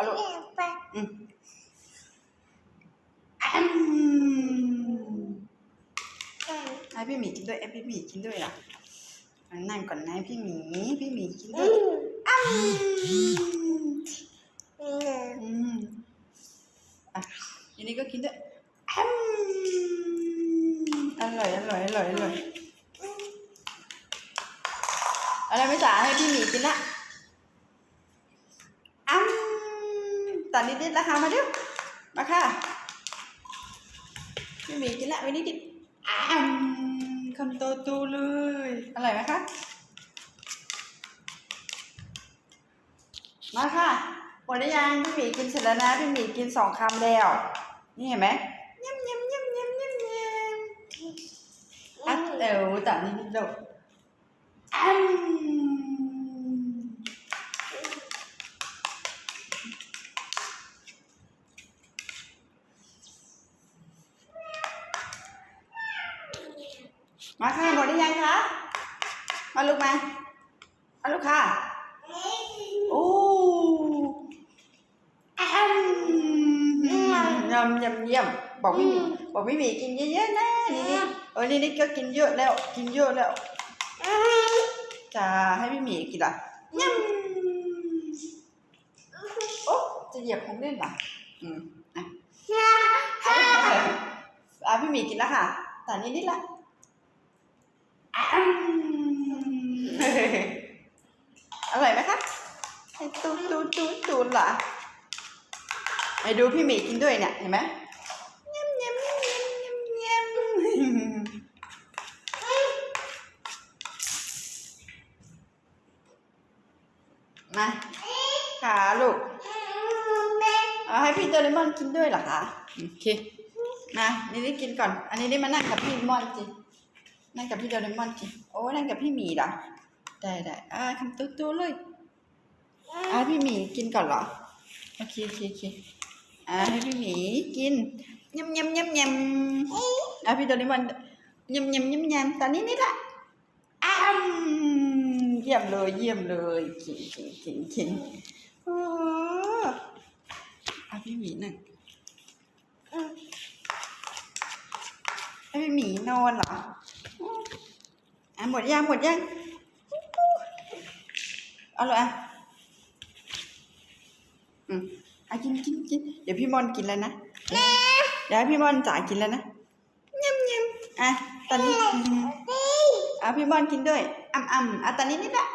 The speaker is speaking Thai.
เอาลูกไปอืมอืมให้พี่หมีกินด้วยให้พี่หมีกินด้วยล่ะนั่งก่อนนะพี่หมีพี่หมีกินด้วยอ้ำอืมอะทีนี้ก็กินด้วยอ้ำอร่อยอร่อยอร่อยอร่อยอะไรไม่จ๋าให้พี่หมีกินละอ้ำ ตัดนิดๆนะคะมาเร็วมาค่ะพี่หมีกินละไว้นิดๆอ้ำคำโตตูเลยอร่อยไหมคะมาค่ะหมดหรือยังพี่หมีกินเสร็จแล้วนะพี่หมีกินสองคำแล้ว นี่เห็นไหมยำยำยำยำยำยำอะเดี๋ยวตัดนิดๆเดี๋ยวอ้ำ มาค่ะหมดหรือยังคะมาลูกมามาลูกค่ะโอ้อ้ำยำยำเยี่ยมบอกพี่หมีบอกพี่หมีกินเยอะๆนะนี่นี่เออนี่นี่ก็กินเยอะแล้ว กินเยอะแล้วจะให้พี่หมีกินอะยำโอ้จะเหยียบของเล่นเหรออืมอะอะพี่หมีกินแล้วค่ะแต่นิดนิดๆละ อร่อยไหมคะให้ตูดตูดตูดตูดเหรอไปดูพี่หมีกินด้วยเนี่ยเห็นไหมเยำยำยำยำยำมาขาลูกเอาให้พี่โดเรมอนกินด้วยเหรอคะ โอเค มานี่ได้กินก่อน อันนี้ได้มานั่งกับพี่มอนจิ นั่งกับพี่โดเรมอนจิโอ้นั่งกับพี่หมีเหรอ ได้ได้อ่าทำตุ๊ตู้เลย อ่าพี่หมีกินก่อนเหรอ โอเคโอเคโอเคอ่าให้พี่หมีกินยำยำยำยำอ่าพี่โดเรมอนยำยำยำยำตอนนี้นี่ละอ้ามเยี่ยมเลยเยี่ยมเลยกินกินกินกินโอ้อะพี่หมีหนั่งให้พี่หมีนอนเหรอ อะหมดยังหมดยังเอาเลยอะอืมอะกินกินกินเดี๋ยวพี่มอนกินแล้วนะเดี๋ยวให้พี่มอนจ๋ากินแล้วนะยำยำอะตอนนี้อืมอะพี่มอนกินด้วยอ่ำอ่ำอะตอนนี้นิดละ